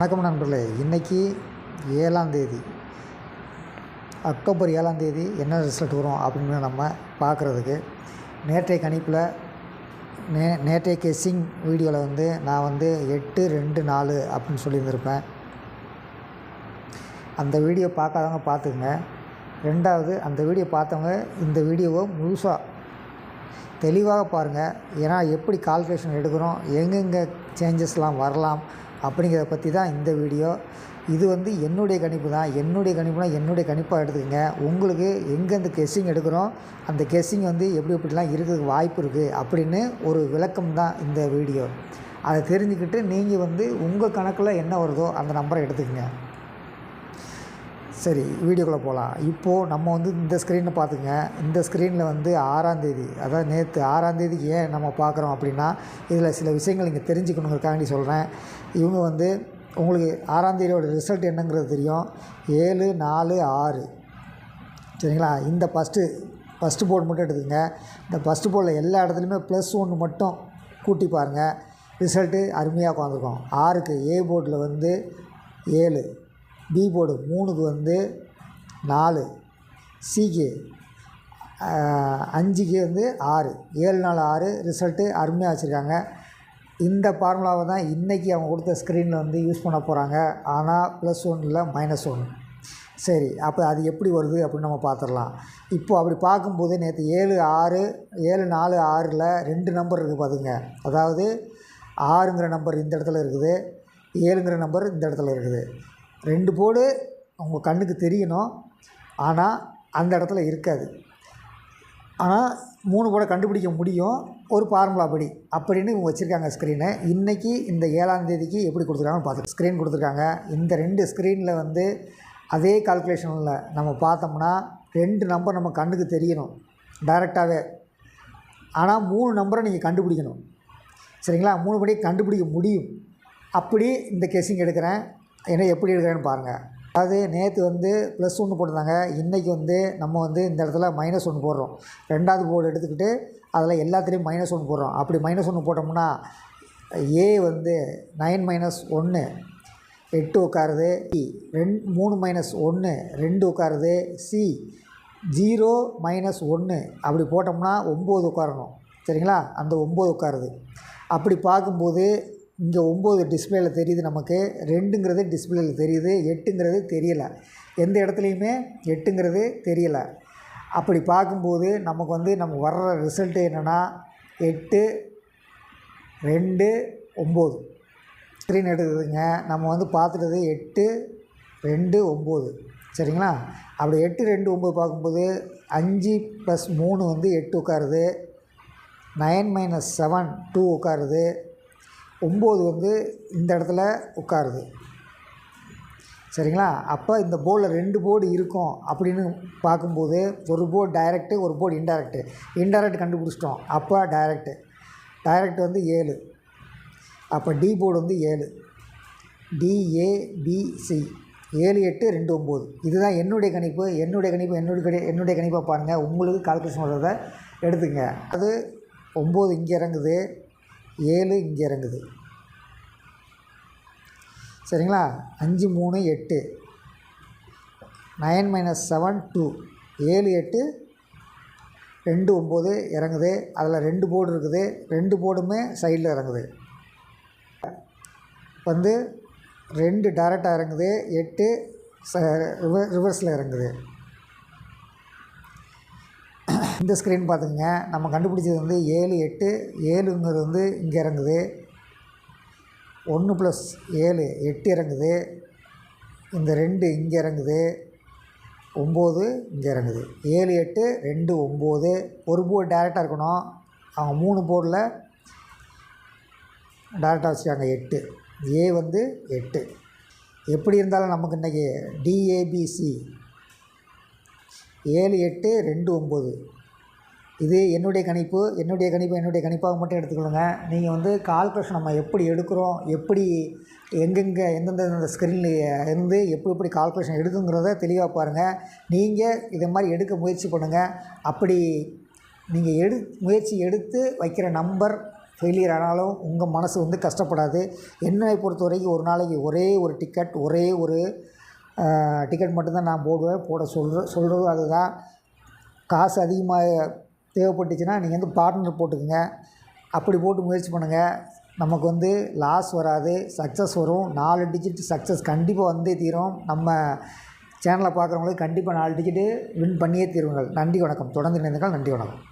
வணக்கம் நண்பர்களே. இன்றைக்கி ஏழாம் தேதி. அக்டோபர் ஏழாம் தேதி என்ன ரிசல்ட் வரும் அப்படின்னு நம்ம பார்க்குறதுக்கு நேற்றைய கணிப்பில் நே நேற்றைய கெஸ்ஸிங் வீடியோவில் வந்து நான் வந்து எட்டு ரெண்டு நாலு அப்படின்னு சொல்லியிருந்திருப்பேன். அந்த வீடியோ பார்க்காதவங்க பார்த்துக்குங்க. ரெண்டாவது அந்த வீடியோ பார்த்தவங்க இந்த வீடியோவை முழுசாக தெளிவாக பாருங்கள் ஏன்னா எப்படி கால்குலேஷன் எடுக்கிறோம் எங்கெங்கே சேஞ்சஸ்லாம் வரலாம் அப்படிங்கிறத பற்றி தான் இந்த வீடியோ. இது வந்து என்னுடைய கணிப்பு தான். என்னுடைய கணிப்புனா என்னுடைய கணிப்பாக எடுத்துக்கங்க. உங்களுக்கு எங்கேருந்து கெஸ்ஸிங் எடுக்கிறோம் அந்த கெஸ்ஸிங் வந்து எப்படி எப்படிலாம் இருக்கிறதுக்கு வாய்ப்பு இருக்குது அப்படின்னு ஒரு விளக்கம் தான் இந்த வீடியோ. அதை தெரிஞ்சுக்கிட்டு நீங்கள் வந்து உங்கள் கணக்கில் என்ன வருதோ அந்த நம்பரை எடுத்துக்கங்க. சரி வீடியோக்குள்ளே போகலாம் இப்போது நம்ம வந்து இந்த ஸ்க்ரீனை பார்த்துங்க இந்த ஸ்க்ரீனில் வந்து ஆறாந்தேதி அதாவது நேற்று ஆறாந்தேதி ஏன் நம்ம பார்க்குறோம் அப்படின்னா இதில் சில விஷயங்கள் நீங்கள் தெரிஞ்சுக்கணுங்கிறக்காண்டி சொல்கிறேன் இவங்க வந்து உங்களுக்கு ஆறாந்தேதியோட ரிசல்ட் என்னங்கிறது தெரியும். ஏழு நாலு ஆறு. சரிங்களா? இந்த ஃபஸ்ட்டு ஃபஸ்ட்டு போர்டு மட்டும் எடுத்துக்கங்க. இந்த ஃபஸ்ட்டு போர்டில் எல்லா இடத்துலையுமே ப்ளஸ் ஒன்று மட்டும் கூட்டி பாருங்கள் ரிசல்ட்டு அருமையாக உட்காந்துருக்கும் ஆறுக்கு ஏ போர்டில் வந்து ஏழு. பி போர்டு மூணுக்கு வந்து நாலு சிக்கு அஞ்சுக்கு வந்து ஆறு ஏழு நாலு ஆறு ரிசல்ட்டு அருமையாக வச்சுருக்காங்க. இந்த ஃபார்முலாவை தான் இன்றைக்கி அவங்க கொடுத்த ஸ்க்ரீனில் வந்து யூஸ் பண்ண போகிறாங்க. ஆனால் ப்ளஸ் ஒன் இல்லை மைனஸ் ஒன் சரி அப்போ அது எப்படி வருது அப்படின்னு நம்ம பார்த்துடலாம். இப்போது அப்படி பார்க்கும்போது நேற்று ஏழு ஆறு ஏழு நாலு ஆறில் ரெண்டு நம்பர் இருக்குது பார்த்துங்க அதாவது ஆறுங்கிற நம்பர் இந்த இடத்துல இருக்குது ஏழுங்கிற நம்பர் இந்த இடத்துல இருக்குது. ரெண்டு போடு உங்கள் கண்ணுக்கு தெரியணும். ஆனால் அந்த இடத்துல இருக்காது. ஆனால் மூணு போட கண்டுபிடிக்க முடியும். ஒரு ஃபார்முலா படி. அப்படின்னு இவங்க வச்சுருக்காங்க ஸ்க்ரீனை இன்றைக்கி இந்த ஏழாம் தேதிக்கு எப்படி கொடுத்துருக்காங்கன்னு பார்த்து ஸ்க்ரீன் கொடுத்துருக்காங்க. இந்த ரெண்டு ஸ்க்ரீனில் வந்து அதே கால்குலேஷனில் நம்ம பார்த்தோம்னா ரெண்டு நம்பர் நம்ம கண்ணுக்கு தெரியணும். டைரெக்டாகவே ஆனால் மூணு நம்பரை நீங்கள் கண்டுபிடிக்கணும். சரிங்களா? மூணு படி கண்டுபிடிக்க முடியும். அப்படி இந்த கெஸ்ஸிங் எடுக்கிறேன். என்ன எப்படி எடுக்கிறேன்னு பாருங்கள் அதாவது நேற்று வந்து ப்ளஸ் ஒன்று போட்டிருந்தாங்க. இன்றைக்கி வந்து நம்ம வந்து இந்த இடத்துல மைனஸ் ஒன்று போடுறோம். ரெண்டாவது போர்டு எடுத்துக்கிட்டு அதில் எல்லாத்துலேயும் மைனஸ் ஒன்று போடுறோம். அப்படி மைனஸ் ஒன்று போட்டோம்னா ஏ வந்து நைன் மைனஸ் ஒன்று எட்டு உட்காருது. இ ரெண் மூணு மைனஸ் ஒன்று ரெண்டு உட்காருது. சி ஜீரோ மைனஸ் ஒன்று அப்படி போட்டோம்னா ஒம்பது உட்காரணும். சரிங்களா? அந்த ஒம்பது உட்காருது. அப்படி பார்க்கும்போது இங்கே ஒம்பது டிஸ்பிளேயில் தெரியுது நமக்கு. ரெண்டுங்கிறது டிஸ்பிளேயில் தெரியுது. எட்டுங்கிறது தெரியலை. எந்த இடத்துலையுமே எட்டுங்கிறது தெரியலை. அப்படி பார்க்கும்போது நமக்கு வந்து நமக்கு வர்ற ரிசல்ட்டு என்னென்னா எட்டு ரெண்டு ஒம்பது. ஸ்க்ரீன் எடுக்குதுங்க. நம்ம வந்து பார்த்துட்டது எட்டு ரெண்டு ஒம்பது. சரிங்களா? அப்படி எட்டு ரெண்டு ஒம்பது பார்க்கும்போது அஞ்சு ப்ளஸ் மூணு வந்து எட்டு உட்காருது. நைன் மைனஸ் செவன் டூ உட்காருது. ஒம்பது வந்து இந்த இடத்துல உட்காருது. சரிங்களா? அப்போ இந்த போர்டில் ரெண்டு போர்டு இருக்கும் அப்படின்னு பார்க்கும்போது ஒரு போர்டு டைரக்டு ஒரு போர்டு இன்டைரக்டு இன்டைரக்ட் கண்டுபிடிச்சிட்டோம். அப்போ டைரக்டு டைரக்ட் வந்து ஏழு. அப்போ டி போர்டு வந்து ஏழு. டிஏபிசி ஏழு எட்டு ரெண்டு ஒம்பது. இதுதான் என்னுடைய கணிப்பு. என்னுடைய கணிப்பு என்னுடைய கணி என்னுடைய கணிப்பை பாருங்கள் உங்களுக்கு கால்குலேஷன் வர்றதை எடுத்துங்க. அது ஒம்பது இங்கே இறங்குது. ஏழு இங்கே இறங்குது. சரிங்களா? அஞ்சு மூணு எட்டு. நைன் மைனஸ் செவன் டூ ஏழு எட்டு. ரெண்டு ஒம்பது இறங்குது. அதில் ரெண்டு போர்டு இருக்குது. ரெண்டு போர்டுமே சைடில் இறங்குது. வந்து ரெண்டு டேரெக்டாக இறங்குது. எட்டு ச ரிவர் ரிவர்ஸில் இறங்குது. இந்த ஸ்க்ரீன் பார்த்துங்க நம்ம கண்டுபிடிச்சது வந்து ஏழு எட்டு ஏழுங்கிறது வந்து இங்கே இறங்குது. ஒன்று ப்ளஸ் ஏழு எட்டு இறங்குது. இந்த ரெண்டு இங்கே இறங்குது. ஒம்பது இங்கே இறங்குது. ஏழு எட்டு ரெண்டு ஒம்பது. ஒரு போர்டு டேரெக்டாக இருக்கணும். அவங்க மூணு போர்டில் டேரெக்டாக வச்சுருக்காங்க எட்டு. ஏ வந்து எட்டு. எப்படி இருந்தாலும் நமக்கு இன்றைக்கி டிஏபிசி ஏழு எட்டு ரெண்டு ஒம்பது. இது என்னுடைய கணிப்பு என்னுடைய கணிப்பு என்னுடைய கணிப்பாக மட்டும் எடுத்துக்கொள்ளுங்க. நீங்கள் வந்து கால்குலேஷன் நம்ம எப்படி எடுக்கிறோம் எப்படி எங்கெங்கே எந்தெந்த ஸ்க்ரீனில் இருந்து எப்படி எப்படி கால்குலேஷன் எடுக்குங்கிறத தெளிவாக பாருங்கள் நீங்கள் இதை மாதிரி எடுக்க முயற்சி பண்ணுங்கள் அப்படி நீங்கள் எடு முயற்சி எடுத்து வைக்கிற நம்பர் ஃபெயிலியர் ஆனாலும் உங்கள் மனசு வந்து கஷ்டப்படாது. என்னை பொறுத்த வரைக்கும் ஒரு நாளைக்கு ஒரே ஒரு டிக்கெட் ஒரே ஒரு டிக்கெட் மட்டும்தான் நான் போடுவேன் போட சொல்கிற சொல்கிறதும் அதுதான். காசு அதிகமாக தேவைப்பட்டுச்சுன்னா நீங்கள் வந்து பார்ட்னர் போட்டுக்கோங்க. அப்படி போட்டு முயற்சி பண்ணுங்கள் நமக்கு வந்து லாஸ் வராது சக்ஸஸ் வரும். நாலு டிஜிட் சக்ஸஸ் கண்டிப்பாக வந்தே தீரும். நம்ம சேனலை பார்க்குறவங்களுக்கு கண்டிப்பாக நாலு டிஜிட்டு வின் பண்ணியே தீருங்கள் நன்றி வணக்கம். தொடர்ந்து இணைந்துங்கள் நன்றி வணக்கம்.